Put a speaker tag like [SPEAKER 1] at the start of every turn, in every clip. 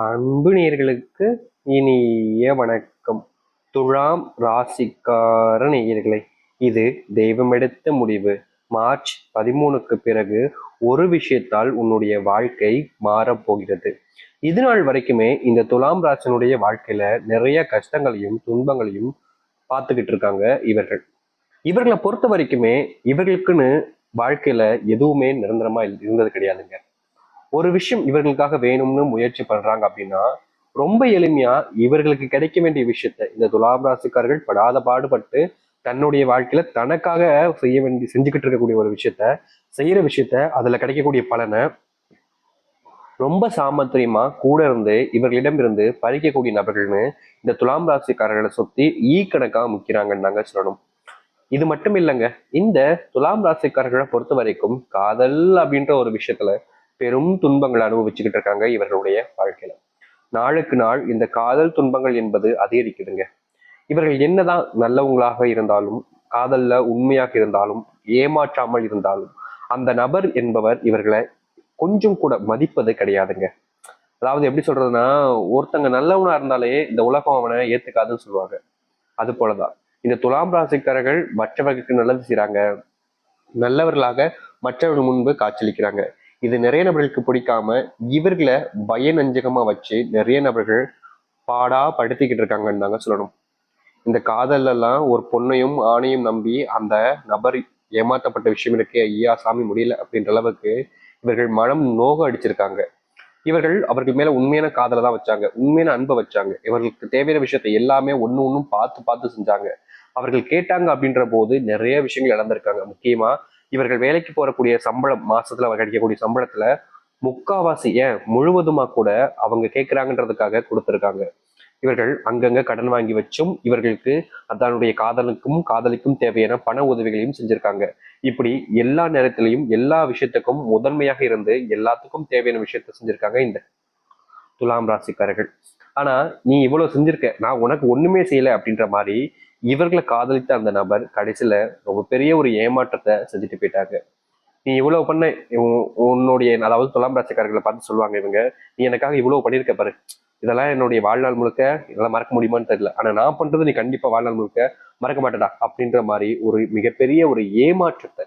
[SPEAKER 1] அன்பு நேர்களுக்கு இனிய வணக்கம். துலாம் ராசிக்கார நேயர்களே இது தெய்வமெடுத்த முடிவு. மார்ச் பதிமூணுக்கு பிறகு ஒரு விஷயத்தால் உன்னுடைய வாழ்க்கை மாறப்போகிறது இது நாள் வரைக்குமே இந்த துலாம் ராசனுடைய வாழ்க்கையில நிறைய கஷ்டங்களையும் துன்பங்களையும் பார்த்துக்கிட்டு இருக்காங்க இவர்கள். இவர்களை பொறுத்த வரைக்குமே இவர்களுக்குன்னு வாழ்க்கையில எதுவுமே நிரந்தரமா இருந்தது கிடையாதுங்க. ஒரு விஷயம் இவர்களுக்காக வேணும்னு முயற்சி பண்றாங்க அப்படின்னா ரொம்ப எளிமையா இவர்களுக்கு கிடைக்க வேண்டிய விஷயத்த இந்த துலாம் ராசிக்காரர்கள் படாத பாடுபட்டு தன்னுடைய வாழ்க்கையில தனக்காக செய்ய வேண்டி செஞ்சுக்கிட்டு இருக்கக்கூடிய ஒரு விஷயத்த செய்யற விஷயத்த அதுல கிடைக்கக்கூடிய பலனை ரொம்ப சாமர்த்தியமா கூட இருந்து இவர்களிடம் இருந்து பறிக்கக்கூடிய நபர்கள்னு இந்த துலாம் ராசிக்காரர்களை சுத்தி ஈ கணக்காக முக்கிறாங்கன்னு தாங்க சொல்லணும். இது மட்டும் இல்லைங்க இந்த துலாம் ராசிக்காரர்களை பொறுத்த வரைக்கும் காதல் அப்படின்ற ஒரு விஷயத்துல பெரும் துன்பங்களை அனுபவிச்சுக்கிட்டு இருக்காங்க இவர்களுடைய வாழ்க்கையில. நாளுக்கு நாள் இந்த காதல் துன்பங்கள் என்பது அதிகரிக்குதுங்க. இவர்கள் என்னதான் நல்லவங்களாக இருந்தாலும் காதல்ல உண்மையாக இருந்தாலும் ஏமாற்றாமல் இருந்தாலும் அந்த நபர் என்பவர் இவர்களை கொஞ்சம் கூட மதிப்பது கிடையாதுங்க. அதாவது எப்படி சொல்றதுன்னா ஒருத்தங்க நல்லவனா இருந்தாலே இந்த உலகம் அவனை ஏத்துக்காதுன்னு சொல்லுவாங்க. அது போலதான். இந்த துலாம் ராசிக்காரர்கள் மற்றவர்களுக்கு நல்லது செய்யறாங்க நல்லவர்களாக மற்றவர்கள் முன்பு காட்சியளிக்கிறாங்க. இது நிறைய நபர்களுக்கு பிடிக்காம இவர்களை பய நஞ்சகமா வச்சு நிறைய நபர்கள் பாடா படுத்திக்கிட்டு இருக்காங்கன்னு தாங்க சொல்லணும். இந்த காதல்ல எல்லாம் ஒரு பொண்ணையும் ஆணையும் நம்பி அந்த நபர் ஏமாற்றப்பட்ட விஷயம் இருக்கு ஐயா சாமி முடியல அப்படின்ற அளவுக்கு இவர்கள் மனம் நோக அடிச்சிருக்காங்க. இவர்கள் அவர்கள் மேல உண்மையான காதலை தான் வச்சாங்க உண்மையான அன்பை வச்சாங்க. இவர்களுக்கு தேவையான விஷயத்தை எல்லாமே ஒன்று ஒன்றும் பார்த்து பார்த்து செஞ்சாங்க. அவர்கள் கேட்டாங்க அப்படின்ற போது நிறைய விஷயங்கள் இழந்திருக்காங்க முக்கியமா இவர்கள் வேலைக்கு போறக்கூடிய சம்பளம் மாசத்துல அவர் கிடைக்கக்கூடிய சம்பளத்துல முக்காவாசி ஏன் முழுவதுமா கூட அவங்க கேட்கிறாங்கன்றதுக்காக கொடுத்துருக்காங்க. இவர்கள் அங்கங்க கடன் வாங்கி வச்சும் இவர்களுக்கு அதனுடைய காதலுக்கும் காதலிக்கும் தேவையான பண உதவிகளையும் செஞ்சிருக்காங்க. இப்படி எல்லா நேரத்திலையும் எல்லா விஷயத்துக்கும் முதன்மையாக இருந்து எல்லாத்துக்கும் தேவையான விஷயத்த செஞ்சிருக்காங்க இந்த துலாம் ராசிக்காரர்கள். ஆனா நீ இவ்வளவு செஞ்சிருக்க நான் உனக்கு ஒண்ணுமே செய்யல அப்படின்ற மாதிரி இவர்களை காதலித்த அந்த நபர் கடைசியில் ரொம்ப பெரிய ஒரு ஏமாற்றத்தை செஞ்சுட்டு போயிட்டாங்க நீ இவ்வளவு பண்ண உன்னுடைய அதாவது துலாம் ராசிக்காரர்களை பார்த்து சொல்லுவாங்க இவங்க நீ எனக்காக இவ்வளவு பண்ணியிருக்க பாரு. இதெல்லாம் என்னுடைய வாழ்நாள் முழுக்க இதெல்லாம் மறக்க முடியுமான்னு தெரியல. ஆனா நான் பண்றது நீ கண்டிப்பா வாழ்நாள் முழுக்க மறக்க மாட்டடா அப்படின்ற மாதிரி ஒரு மிகப்பெரிய ஒரு ஏமாற்றத்தை.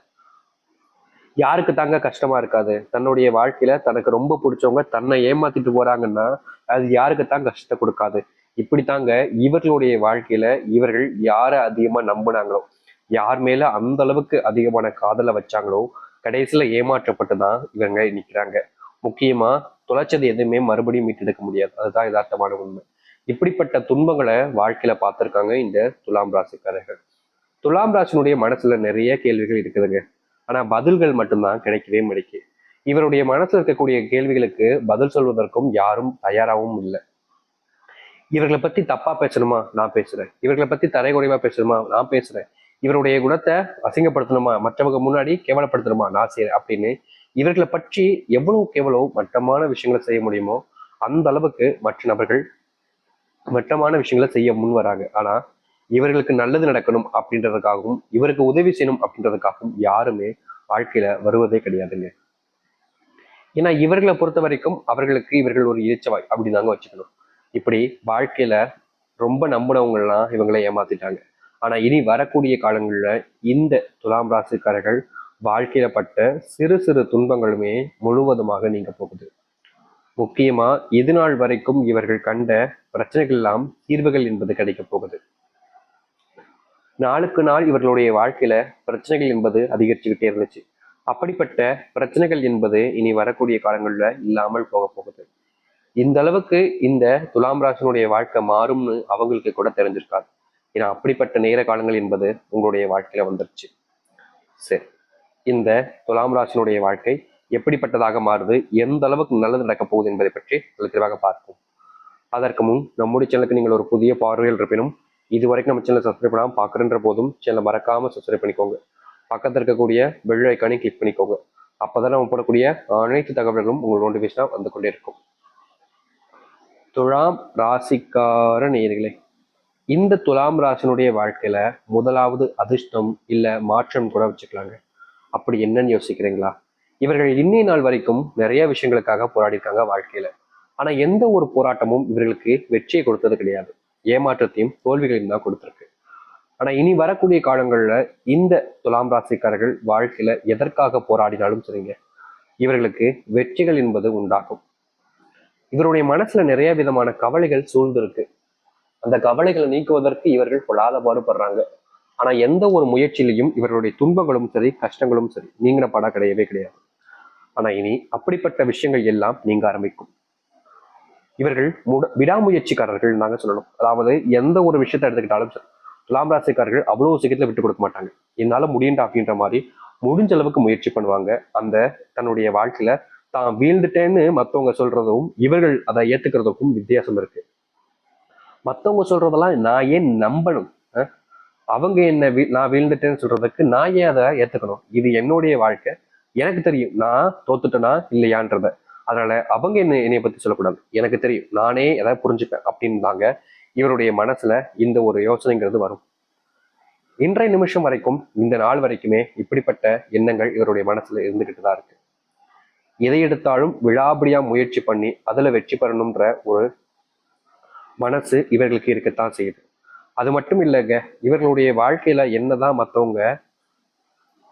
[SPEAKER 1] யாருக்கு தாங்க கஷ்டமா இருக்காது. தன்னுடைய வாழ்க்கையில தனக்கு ரொம்ப பிடிச்சவங்க தன்னை ஏமாத்திட்டு போறாங்கன்னா அது யாருக்கு தான் கஷ்டத்தை கொடுக்காது. இப்படித்தாங்க இவர்களுடைய வாழ்க்கையில இவர்கள் யாரை அதிகமா நம்பினாங்களோ யார் மேல அந்த அளவுக்கு அதிகமான காதலை வச்சாங்களோ கடைசியில ஏமாற்றப்பட்டு தான் இவங்க நிக்கிறாங்க. முக்கியமா தொலைச்சது எதுவுமே மறுபடியும் மீட்டெடுக்க முடியாது. அதுதான் யதார்த்தமான உண்மை. இப்படிப்பட்ட துன்பங்களை வாழ்க்கையில பார்த்திருக்காங்க இந்த துலாம் ராசிக்காரர்கள். துலாம் ராசினுடைய மனசுல நிறைய கேள்விகள் இருக்குதுங்க. ஆனா பதில்கள் மட்டும்தான் கிடைக்கவே மாட்டேங்குது இவருடைய மனசுல இருக்கக்கூடிய கேள்விகளுக்கு பதில் சொல்வதற்கும் யாரும் தயாராகவும் இல்லை. இவர்களை பத்தி தப்பா பேசணுமா? நான் பேசுறேன். இவர்களை பத்தி தரைகுறைவா பேசணுமா? நான் பேசுறேன். இவருடைய குணத்தை அசிங்கப்படுத்தணுமா? மற்றவங்க முன்னாடி கேவலப்படுத்தணுமா? நான் செய்யறேன் அப்படின்னு இவர்களை பற்றி எவ்வளவுக்கு எவ்வளவு மட்டமான விஷயங்களை செய்ய முடியுமோ அந்த அளவுக்கு மற்ற நபர்கள் மட்டமான விஷயங்களை செய்ய முன் வராங்க. ஆனா இவர்களுக்கு நல்லது நடக்கணும் அப்படின்றதுக்காகவும் இவருக்கு உதவி செய்யணும் அப்படின்றதுக்காகவும் யாருமே வாழ்க்கையில வருவதே கிடையாதுங்க. ஏன்னா இவர்களை பொறுத்த வரைக்கும் அவர்களுக்கு இவர்கள் ஒரு இறைச்சவாய் அப்படிதாங்க வச்சுக்கணும். இப்படி வாழ்க்கையில ரொம்ப நம்பினவங்கலாம் இவங்களை ஏமாத்திட்டாங்க. ஆனா இனி வரக்கூடிய காலங்களில் இந்த துலாம் ராசிக்காரர்கள் வாழ்க்கையில பட்ட சிறு சிறு துன்பங்களுமே முழுவதுமாக நீங்க போகுது. முக்கியமா இது நாள் வரைக்கும் இவர்கள் கண்ட பிரச்சனைகள் எல்லாம் தீர்வுகள் என்பது கிடைக்க போகுது. நாளுக்கு நாள் இவர்களுடைய வாழ்க்கையில பிரச்சனைகள் என்பது அதிகரிச்சுக்கிட்டே இருந்துச்சு. அப்படிப்பட்ட பிரச்சனைகள் என்பது இனி வரக்கூடிய காலங்களில் இல்லாமல் போக போகுது. இந்த அளவுக்கு இந்த துலாம் ராசினுடைய வாழ்க்கை மாறும்னு அவங்களுக்கு கூட தெரிஞ்சிருக்காது. ஏன்னா அப்படிப்பட்ட நேர காலங்கள் என்பது உங்களுடைய வாழ்க்கையில வந்துருச்சு. சரி. இந்த துலாம் ராசினுடைய வாழ்க்கை எப்படிப்பட்டதாக மாறுது? எந்த அளவுக்கு நல்லது நடக்க போகுது என்பதை பற்றி தெளிவாக பார்ப்போம். அதற்கு முன் நம்முடைய சேனலுக்கு நீங்கள் ஒரு புதிய பார்வையில் இருப்பினும் இது வரைக்கும் நம்ம சேனல் சப்ஸ்கிரைப் பண்ணாமல் பார்க்குறன்ற போதும் சேனலை மறக்காம சப்ஸ்கிரைப் பண்ணிக்கோங்க. பக்கத்தில் இருக்கக்கூடிய பெல் ஐக்கானை கிளிக் பண்ணிக்கோங்க. அப்போதான் நம்ம போடக்கூடிய அனைத்து தகவல்களும் உங்கள் நோட்டிஃபிகேஷனாக வந்து கொண்டே இருக்கும். துலாம் ராசிக்கார நேர்களே இந்த துலாம் ராசினுடைய வாழ்க்கையில முதலாவது அதிர்ஷ்டம் இல்ல மாற்றம் கூட வச்சுக்கலாங்க. அப்படி என்னன்னு யோசிக்கிறீங்களா? இவர்கள் இன்னி நாள் வரைக்கும் நிறைய விஷயங்களுக்காக போராடி இருக்காங்க வாழ்க்கையில. ஆனா எந்த ஒரு போராட்டமும் இவர்களுக்கு வெற்றியை கொடுத்தது கிடையாது. ஏமாற்றத்தையும் தோல்விகளையும் தான் கொடுத்துருக்கு. ஆனா இனி வரக்கூடிய காலங்கள்ல இந்த துலாம் ராசிக்காரர்கள் வாழ்க்கையில எதற்காக போராடினாலும் சரிங்க இவர்களுக்கு வெற்றிகள் என்பது உண்டாகும். இவருடைய மனசுல நிறைய விதமான கவலைகள் சூழ்ந்திருக்கு. அந்த கவலைகளை நீக்குவதற்கு இவர்கள் பொல்லாத பாடுபடுறாங்க. ஆனா எந்த ஒரு முயற்சியிலையும் இவர்களுடைய துன்பங்களும் சரி கஷ்டங்களும் சரி நீங்கின படம் கிடையவே கிடையாது. ஆனா இனி அப்படிப்பட்ட விஷயங்கள் எல்லாம் நீங்க ஆரம்பிக்கும். இவர்கள் முட விடாமுயற்சிக்காரர்கள் நாங்க சொல்லணும். அதாவது எந்த ஒரு விஷயத்தை எடுத்துக்கிட்டாலும் சரி துலாம் ராசிக்காரர்கள் அவ்வளவு சீக்கிரத்துல விட்டு கொடுக்க மாட்டாங்க. என்னால முடியுண்டா அப்படின்ற மாதிரி முடிஞ்ச அளவுக்கு முயற்சி பண்ணுவாங்க. அந்த தன்னுடைய வாழ்க்கையில தான் வீழ்ந்துட்டேன்னு மற்றவங்க சொல்றதும் இவர்கள் அதை ஏத்துக்கிறதுக்கும் வித்தியாசம் இருக்கு. மற்றவங்க சொல்றதெல்லாம் நான் ஏன் நம்பணும்? அவங்க என்ன வீ- நான் வீழ்ந்துட்டேன்னு சொல்றதுக்கு நான் ஏன் அதை ஏத்துக்கணும்? இது என்னுடைய வாழ்க்கை. எனக்கு தெரியும். நான் தோத்துட்டேனா இல்லையான்றத. அதனால அவங்க என்ன என்னைய பத்தி சொல்லக்கூடாது. எனக்கு தெரியும். நானே எதாவது புரிஞ்சுப்பேன் அப்படின்னாங்க இவருடைய மனசுல இந்த ஒரு யோசனைங்கிறது வரும். இன்றைய நிமிஷம் வரைக்கும் இந்த நாள் வரைக்குமே இப்படிப்பட்ட எண்ணங்கள் இவருடைய மனசுல இருந்துகிட்டு தான் இருக்கு. எதை எடுத்தாலும் விழாபடியா முயற்சி பண்ணி அதுல வெற்றி பெறணும்ன்ற ஒரு மனசு இவர்களுக்கு இருக்கத்தான் செய்யுது. அது மட்டும் இல்லைங்க இவர்களுடைய வாழ்க்கையில என்னதான் மற்றவங்க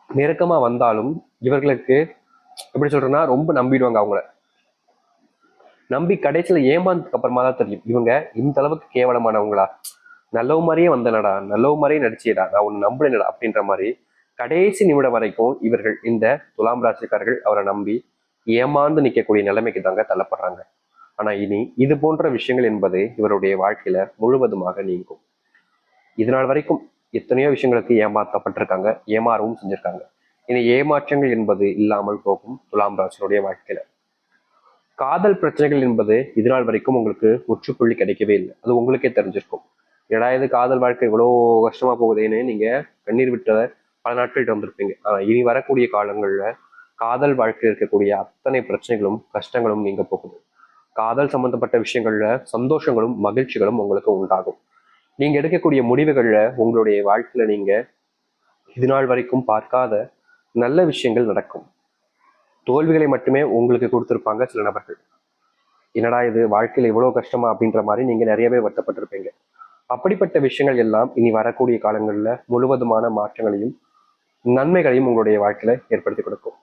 [SPEAKER 1] நெருக்கமா வந்தாலும் இவர்களுக்கு எப்படி சொல்றேன்னா ரொம்ப நம்பிடுவாங்க அவங்கள. நம்பி கடைசியில ஏமாந்ததுக்கு அப்புறமா தான் தெரியும் இவங்க இந்த அளவுக்கு கேவலமானவங்களா? நல்லவு மாதிரியே வந்தனடா நல்லவு மாதிரியே நடிச்சியடா நான் உன்னை நம்பலனடா அப்படின்ற மாதிரி கடைசி நிமிடம் வரைக்கும் இவர்கள் இந்த துலாம் ராசிக்காரர்கள் அவரை நம்பி ஏமாந்து நிற்கக்கூடிய நிலைமைக்கு தாங்க தள்ளப்படுறாங்க. ஆனா இனி இது போன்ற விஷயங்கள் என்பது இவருடைய வாழ்க்கையில முழுவதுமாக நீங்கும். இதனால் வரைக்கும் எத்தனையோ விஷயங்களுக்கு ஏமாற்றப்பட்டிருக்காங்க ஏமாறவும் செஞ்சிருக்காங்க. இனி ஏமாற்றங்கள் என்பது இல்லாமல் போகும் துலாம் ராசனுடைய வாழ்க்கையில. காதல் பிரச்சனைகள் என்பது இது நாள் வரைக்கும் உங்களுக்கு முற்றுப்புள்ளி கிடைக்கவே இல்லை. அது உங்களுக்கே தெரிஞ்சிருக்கும். ஏடா இது காதல் வாழ்க்கை இவ்வளோ கஷ்டமா போகுதேன்னு நீங்க கண்ணீர் விட்ட பல நாட்கள் வந்திருப்பீங்க ஆனா இனி வரக்கூடிய காலங்கள்ல காதல் வாழ்க்கையில் இருக்கக்கூடிய அத்தனை பிரச்சனைகளும் கஷ்டங்களும் நீங்க போகுது. காதல் சம்பந்தப்பட்ட விஷயங்கள்ல சந்தோஷங்களும் மகிழ்ச்சிகளும் உங்களுக்கு உண்டாகும். நீங்க எடுக்கக்கூடிய முடிவுகள்ல உங்களுடைய வாழ்க்கையில நீங்க இது நாள் வரைக்கும் பார்க்காத நல்ல விஷயங்கள் நடக்கும். தோல்விகளை மட்டுமே உங்களுக்கு கொடுத்திருப்பாங்க சில நபர்கள். என்னடா இது வாழ்க்கையில இவ்வளவு கஷ்டமா அப்படின்ற மாதிரி நீங்க நிறையவே வருத்தப்பட்டிருப்பீங்க. அப்படிப்பட்ட விஷயங்கள் எல்லாம் இனி வரக்கூடிய காலங்களில் முழுவதுமான மாற்றங்களையும் நன்மைகளையும் உங்களுடைய வாழ்க்கையில ஏற்படுத்தி கொடுக்கும்.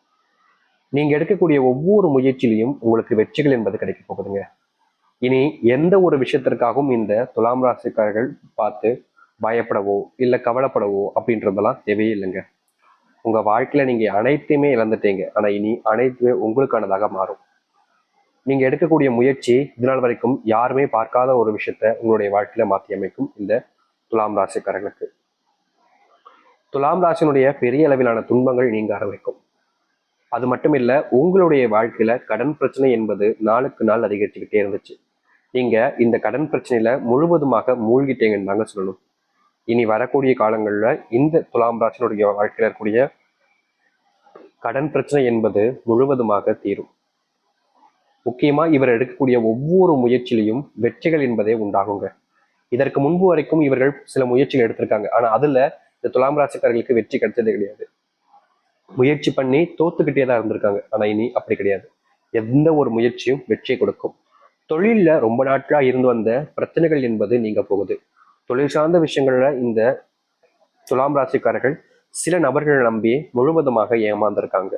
[SPEAKER 1] நீங்கள் எடுக்கக்கூடிய ஒவ்வொரு முயற்சியிலையும் உங்களுக்கு வெற்றிகள் என்பது கிடைக்க போகுதுங்க. இனி எந்த ஒரு விஷயத்திற்காகவும் இந்த துலாம் ராசிக்காரர்கள் பார்த்து பயப்படவோ இல்லை கவலைப்படவோ அப்படின்றதெல்லாம் தேவையே இல்லைங்க. உங்க வாழ்க்கையில நீங்கள் அனைத்தையுமே இழந்துட்டீங்க. ஆனால் இனி அனைத்துமே உங்களுக்கானதாக மாறும். நீங்கள் எடுக்கக்கூடிய முயற்சி இதனால் வரைக்கும் யாருமே பார்க்காத ஒரு விஷயத்த உங்களுடைய வாழ்க்கையில் மாற்றி அமைக்கும் இந்த துலாம் ராசிக்காரர்களுக்கு. துலாம் ராசினுடைய பெரிய அளவிலான துன்பங்கள் நீங்க ஆரம்பிக்கும் அது மட்டும் இல்லை உங்களுடைய வாழ்க்கையில கடன் பிரச்சனை என்பது நாளுக்கு நாள் அதிகரிச்சுக்கிட்டே இருந்துச்சு. நீங்கள் இந்த கடன் பிரச்சனையில முழுவதுமாக மூழ்கிட்டீங்கன்னு தாங்க சொல்லணும். இனி வரக்கூடிய காலங்களில் இந்த துலாம் ராசினுடைய வாழ்க்கையில் இருக்கக்கூடிய கடன் பிரச்சனை என்பது முழுவதுமாக தீரும். முக்கியமா இவர் எடுக்கக்கூடிய ஒவ்வொரு முயற்சியிலையும் வெற்றிகள் என்பதே உண்டாகுங்க. இதற்கு முன்பு வரைக்கும் இவர்கள் சில முயற்சிகள் எடுத்திருக்காங்க. ஆனால் அதுல இந்த துலாம் ராசிக்காரர்களுக்கு வெற்றி கிடைச்சதே கிடையாது. முயற்சி பண்ணி தோத்துக்கிட்டே தான் இருந்திருக்காங்க. ஆனால் இனி அப்படி கிடையாது. எந்த ஒரு முயற்சியும் வெற்றியை கொடுக்கும். தொழில்ல ரொம்ப நாட்களா இருந்து வந்த பிரச்சனைகள் என்பது நீங்க போகுது. தொழில் சார்ந்த விஷயங்கள்ல இந்த துலாம் ராசிக்காரர்கள் சில நபர்களை நம்பி முழுவதுமாக ஏமாந்திருக்காங்க.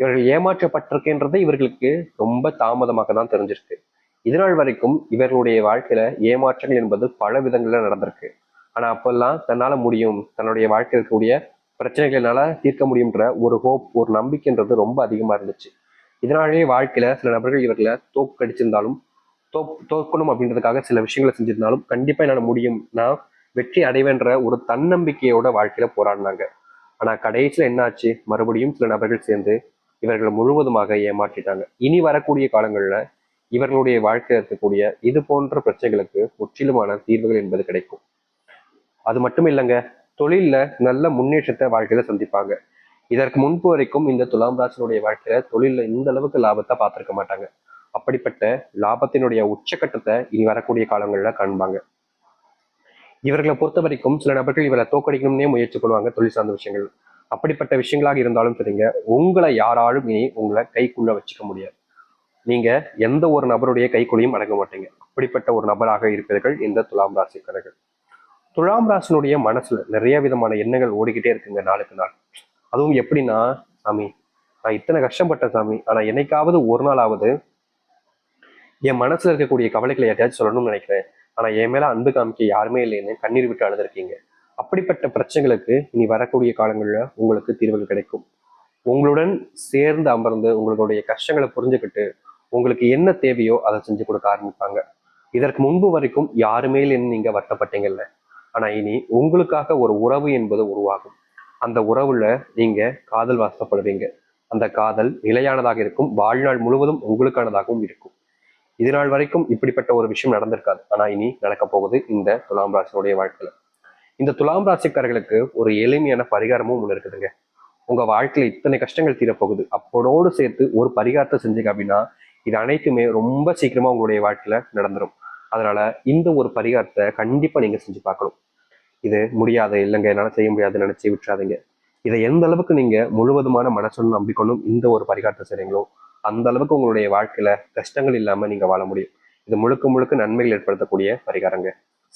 [SPEAKER 1] இவர்கள் ஏமாற்றப்பட்டிருக்கின்றது இவர்களுக்கு ரொம்ப தாமதமாக தான் தெரிஞ்சிருக்கு. இதனால் வரைக்கும் இவர்களுடைய வாழ்க்கையில ஏமாற்றங்கள் என்பது பல விதங்களில் நடந்திருக்கு. ஆனா அப்பெல்லாம் தன்னால முடியும். தன்னுடைய வாழ்க்கையில் இருக்கக்கூடிய பிரச்சனைகளால தீர்க்க முடியுன்ற ஒரு ஹோப் ஒரு நம்பிக்கைன்றது ரொம்ப அதிகமா இருந்துச்சு. இதனாலேயே வாழ்க்கையில சில நபர்கள் இவர்களை தோற்கடிச்சிருந்தாலும் தோப் தோற்கணும் அப்படின்றதுக்காக சில விஷயங்களை செஞ்சிருந்தாலும் கண்டிப்பா என்னால முடியும். நான் வெற்றி அடைவேன்ற ஒரு தன்னம்பிக்கையோட வாழ்க்கையில போராடினாங்க. ஆனா கடைசியில என்னாச்சு? மறுபடியும் சில நபர்கள் சேர்ந்து இவர்களை முழுவதுமாக ஏமாற்றிட்டாங்க. இனி வரக்கூடிய காலங்களில் இவர்களுடைய வாழ்க்கையில் இருக்கக்கூடிய இது போன்ற பிரச்சனைகளுக்கு முற்றிலுமான தீர்வுகள் என்பது கிடைக்கும். அது மட்டும் இல்லைங்க தொழிலில் நல்ல முன்னேற்றத்தை வாழ்க்கையில சந்திப்பாங்க. இதற்கு முன்பு வரைக்கும் இந்த துலாம் ராசினுடைய வாழ்க்கையில தொழிலில் இந்த அளவுக்கு லாபத்தை பார்த்திருக்க மாட்டாங்க. அப்படிப்பட்ட லாபத்தினுடைய உச்சக்கட்டத்தை இனி வரக்கூடிய காலங்களில் காண்பாங்க. இவர்களை பொறுத்த வரைக்கும் சில நபர்கள் இவரை தோக்கடிக்கணும்னே முயற்சி பண்ணுவாங்க தொழில் சார்ந்த விஷயங்கள். அப்படிப்பட்ட விஷயங்களாக இருந்தாலும் சரிங்க உங்களை யாராலும் இனி உங்களை கைக்குள்ள வச்சுக்க முடியாது. நீங்க எந்த ஒரு நபருடைய கைக்குள்ளையும் அடங்க மாட்டீங்க. அப்படிப்பட்ட ஒரு நபராக இருப்பீர்கள் இந்த துலாம் ராசிக்காரர்கள். துலாம் ராசினுடைய மனசுல நிறைய விதமான எண்ணங்கள் ஓடிக்கிட்டே இருக்குங்க நாளுக்கு நாள். அதுவும் எப்படின்னா சாமி நான் இத்தனை கஷ்டப்பட்டேன் சாமி ஆனா என்னைக்காவது ஒரு நாளாவது என் மனசுல இருக்கக்கூடிய கவலைகளை யார்ட்டையாச்சும் சொல்லணும்னு நினைக்கிறேன். ஆனா என் மேல அன்பு காமிக்க யாருமே இல்லைன்னு கண்ணீர் விட்டு அழுதுருக்கீங்க. அப்படிப்பட்ட பிரச்சனைகளுக்கு இனி வரக்கூடிய காலங்களில் உங்களுக்கு தீர்வுகள் கிடைக்கும். உங்களுடன் சேர்ந்து அமர்ந்து உங்களுடைய கஷ்டங்களை புரிஞ்சுக்கிட்டு உங்களுக்கு என்ன தேவையோ அதை செஞ்சு கொடுக்க ஆரம்பிப்பாங்க. இதற்கு முன்பு வரைக்கும் யாருமே இல்லைன்னு நீங்க வருத்தப்பட்டீங்கல்ல. ஆனா இனி உங்களுக்காக ஒரு உறவு என்பது உருவாகும். அந்த உறவுல நீங்க காதல் வாசப்படுவீங்க. அந்த காதல் நிலையானதாக இருக்கும். வாழ்நாள் முழுவதும் உங்களுக்கானதாகவும் இருக்கும். இது நாள் வரைக்கும் இப்படிப்பட்ட ஒரு விஷயம் நடந்திருக்காது. ஆனா இனி நடக்க போகுது இந்த துலாம் ராசினுடைய வாழ்க்கையில. இந்த துலாம் ராசிக்காரர்களுக்கு ஒரு எளிமையான பரிகாரமும் ஒன்று இருக்குதுங்க. உங்க வாழ்க்கையில இத்தனை கஷ்டங்கள் தீரப்போகுது. அப்போடோடு சேர்த்து ஒரு பரிகாரத்தை செஞ்சீங்க அப்படின்னா இது அனைத்துமே ரொம்ப சீக்கிரமா உங்களுடைய வாழ்க்கையில நடந்துரும். அதனால இந்த ஒரு பரிகாரத்தை கண்டிப்பா நீங்க செஞ்சு பார்க்கணும். இது முடியாத இல்லைங்க என்னால செய்ய முடியாதுன்னு நினைச்சு விட்டுறாதீங்க. இதை எந்த அளவுக்கு நீங்க முழுவதுமான மனசுடன் நம்பிக்கொண்டும் இந்த ஒரு பரிகாரத்தை செய்றீங்களோ அந்த அளவுக்கு உங்களுடைய வாழ்க்கையில கஷ்டங்கள் இல்லாம நீங்க வாழ முடியும். இது முழுக்க முழுக்க நன்மைகள் ஏற்படுத்தக்கூடிய பரிகாரங்க.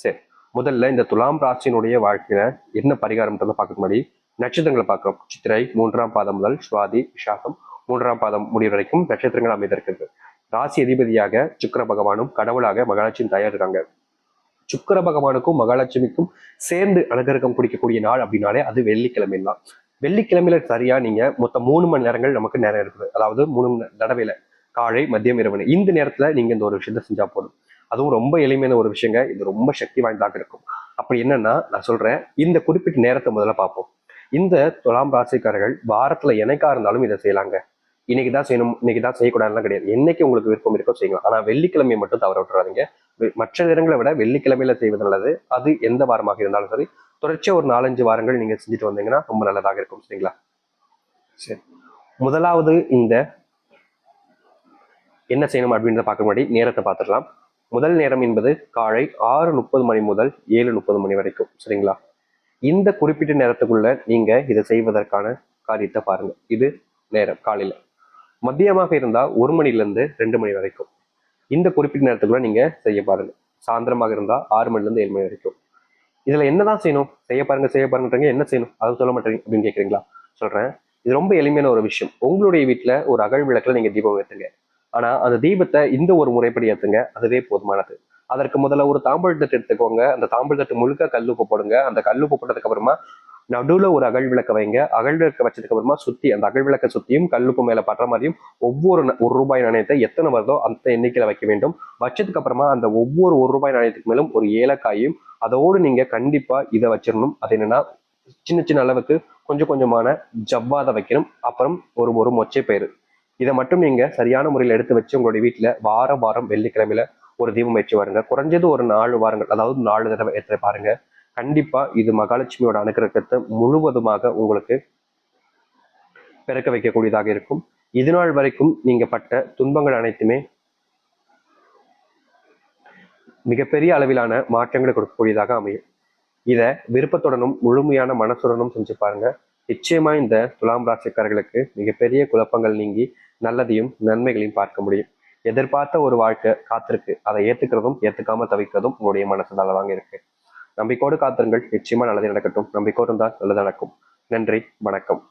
[SPEAKER 1] சரி முதல்ல இந்த துலாம் ராசியினுடைய வாழ்க்கையில என்ன பரிகாரம்ன்றதை பார்க்க முன்னாடி நட்சத்திரங்களை பார்க்கிறோம். சித்திரை மூன்றாம் பாதம் முதல் சுவாதி விசாகம் மூன்றாம் பாதம் முடிவு வரைக்கும் நட்சத்திரங்கள் அமைந்திருக்கிறது. ராசி அதிபதியாக சுக்கிர பகவானும் கடவுளாக மகாலட்சுமி தாயார் இருக்காங்க சுக்கிர பகவானுக்கும் மகாலட்சுமிக்கும் சேர்ந்து அனுகிரகம் குடிக்கக்கூடிய நாள் அப்படின்னாலே அது வெள்ளிக்கிழமை தான். வெள்ளிக்கிழமையில சரியா நீங்க மொத்தம் மூணு மணி நேரங்கள் நமக்கு நேரம் இருக்குது. அதாவது மூணு மணி தடவையில காலை மதியம் இரவு இந்த நேரத்துல நீங்க இந்த ஒரு விஷயத்த செஞ்சா போதும். அதுவும் ரொம்ப எளிமையான ஒரு விஷயங்க. இது ரொம்ப சக்தி வாய்ந்ததாக இருக்கும். அப்படி என்னன்னா நான் சொல்றேன் இந்த குறிப்பிட்ட நேரத்தை முதல்ல பார்ப்போம். இந்த துலாம் ராசிக்காரர்கள் வாரத்துல எனக்கா இருந்தாலும் இதை செய்யலாங்க. இன்னைக்கு தான் செய்யணும் இன்னைக்கு தான் செய்யக்கூடாதுலாம் கிடையாது. என்னைக்கு உங்களுக்கு விருப்பம் இருக்கோ செய்யலாம் ஆனா வெள்ளிக்கிழமை மட்டும் தவற விட்டுறாதீங்க. மற்ற நேரங்களை விட வெள்ளிக்கிழமையில செய்வது நல்லது. அது எந்த வாரமாக இருந்தாலும் சரி தொடர்ச்சியா ஒரு நாலஞ்சு வாரங்கள் நீங்க செஞ்சுட்டு வந்தீங்கன்னா ரொம்ப நல்லதாக இருக்கும் சரிங்களா? சரி. முதலாவது இந்த என்ன செய்யணும் அப்படின்றத பார்க்க முன்னாடி நேரத்தை பார்த்துடலாம். முதல் நேரம் என்பது காலை ஆறு முப்பது மணி முதல் ஏழு முப்பது மணி வரைக்கும் சரிங்களா? இந்த குறிப்பிட்ட நேரத்துக்குள்ள நீங்க இதை செய்வதற்கான காரியத்தை பாருங்க. இது நேரம் காலையில. மதியமாக இருந்தால் ஒரு மணில இருந்து ரெண்டு மணி வரைக்கும். இந்த குறிப்பிட்ட நேரத்துக்குள்ள நீங்க செய்ய பாருங்க. சாயந்தரமாக இருந்தா ஆறு மணில இருந்து ஏழு மணி வரைக்கும். இதுல என்னதான் செய்யணும்? செய்ய பாருங்க செய்ய பாருங்கன்றீங்க என்ன செய்யணும்? அதை சொல்ல மாட்டேங்க அப்படின்னு கேட்குறீங்களா சொல்றேன். இது ரொம்ப எளிமையான ஒரு விஷயம். உங்களுடைய வீட்டுல ஒரு அகழ் விளக்குல நீங்க தீபம் ஏத்துங்க. ஆனா அந்த தீபத்தை இந்த ஒரு முறைப்படி ஏத்துங்க. அதுவே போதுமானது. அதற்கு முதல்ல ஒரு தாம்பல் தட்டு எடுத்துக்கோங்க. அந்த தாம்பல் தட்டு முழுக்க கல்லுப்பு போடுங்க. அந்த கல்லுப்பு போட்டதுக்கு அப்புறமா நடுவில் ஒரு அகல் விளக்க வைங்க. அகல் விளக்க வச்சதுக்கு அப்புறமா சுற்றி அந்த அகல் விளக்க சுற்றியும் கல்லுப்பு மேலே படுற மாதிரியும் ஒவ்வொரு ந- ஒரு ரூபாய் நாணயத்தை எத்தனை வருதோ அந்த எண்ணிக்கையில் வைக்க வேண்டும். வச்சதுக்கு அப்புறமா அந்த ஒவ்வொரு ஒரு ரூபாய் நாணயத்துக்கு மேலும் ஒரு ஏலக்காயும் அதோடு நீங்கள் கண்டிப்பாக இதை வச்சிடணும். அது என்னன்னா சின்ன சின்ன அளவுக்கு கொஞ்சம் கொஞ்சமான ஜவ்வாதை வைக்கணும். அப்புறம் ஒரு ஒரு மொச்சை பயிர் இதை மட்டும் நீங்க சரியான முறையில் எடுத்து வச்சு உங்களுடைய வீட்டில் வாரம் வாரம் வெள்ளிக்கிழமையில ஒரு தீபம் வச்சு வாருங்க. குறைஞ்சது ஒரு நாலு வாரங்கள் அதாவது நாலு தடவை எடுத்து பாருங்க. கண்டிப்பா இது மகாலட்சுமியோட அனுகிரகத்தை முழுவதுமாக உங்களுக்கு பிறக்க வைக்கக்கூடியதாக இருக்கும். இது நாள் வரைக்கும் நீங்க பட்ட துன்பங்கள் அனைத்துமே மிகப்பெரிய அளவிலான மாற்றங்களை கொடுக்கக்கூடியதாக அமையும். இதை விருப்பத்துடனும் முழுமையான மனசுடனும் செஞ்சு பாருங்க. நிச்சயமா இந்த துலாம் ராசிக்காரர்களுக்கு மிகப்பெரிய குழப்பங்கள் நீங்கி நல்லதையும் நன்மைகளையும் பார்க்க முடியும். எதிர்பார்த்த ஒரு வாழ்க்கை காத்திருக்கு. அதை ஏத்துக்கிறதும் ஏத்துக்காம தவிக்கிறதும் உங்களுடைய மனசு நல்லதாங்க இருக்கு. நம்பிக்கோடு காத்திருங்கள். நிச்சயமா நல்லது நடக்கட்டும். நம்பிக்கோடு இருந்தால் நல்லது நடக்கும். நன்றி. வணக்கம்.